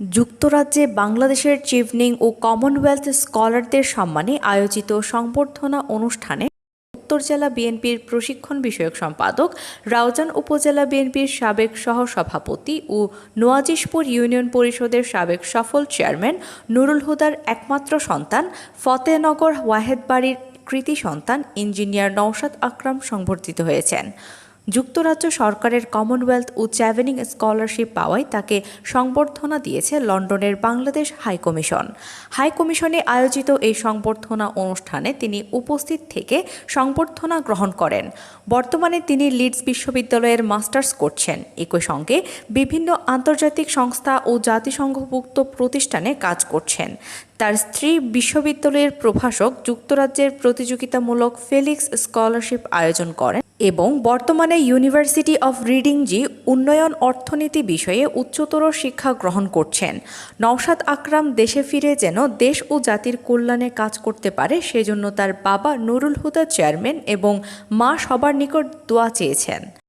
যুক্তরাজ্যে বাংলাদেশের চিভনিং ও কমনওয়েলথ স্কলারদের সম্মানে আয়োজিত সংবর্ধনা অনুষ্ঠানে উত্তর জেলা বিএনপির প্রশিক্ষণ বিষয়ক সম্পাদক, রাউজান উপজেলা বিএনপির সাবেক সহসভাপতি ও নোয়াজিশপুর ইউনিয়ন পরিষদের সাবেক সফল চেয়ারম্যান নুরুল হুদার একমাত্র সন্তান ফতেনগর ওয়াহেদবাড়ির কৃতি সন্তান ইঞ্জিনিয়ার নওশাদ আকরাম সংবর্ধিত হয়েছেন। যুক্তরাজ্য সরকারের কমনওয়েলথ ও চ্যাভেনিং স্কলারশিপ পাওয়ায় তাকে সংবর্ধনা দিয়েছে লন্ডনের বাংলাদেশ হাইকমিশন হাইকমিশনে আয়োজিত এই সংবর্ধনা অনুষ্ঠানে তিনি উপস্থিত থেকে সংবর্ধনা গ্রহণ করেন। বর্তমানে তিনি লিডস বিশ্ববিদ্যালয়ের মাস্টার্স করছেন। একই সঙ্গে বিভিন্ন আন্তর্জাতিক সংস্থা ও জাতিসংঘভুক্ত প্রতিষ্ঠানে কাজ করছেন। তার স্ত্রী বিশ্ববিদ্যালয়ের প্রভাষক যুক্তরাজ্যের প্রতিযোগিতামূলক ফেলিক্স স্কলারশিপ আয়োজন করেন। এবং বর্তমানে ইউনিভার্সিটি অফ রিডিংজি উন্নয়ন অর্থনীতি বিষয়ে উচ্চতর শিক্ষা গ্রহণ করছেন। নওশাদ আকরাম দেশে ফিরে যেন দেশ ও জাতির কল্যাণে কাজ করতে পারে, সেজন্য তার বাবা নুরুল হুদা চেয়ারম্যান এবং মা সবার নিকট দোয়া চেয়েছেন।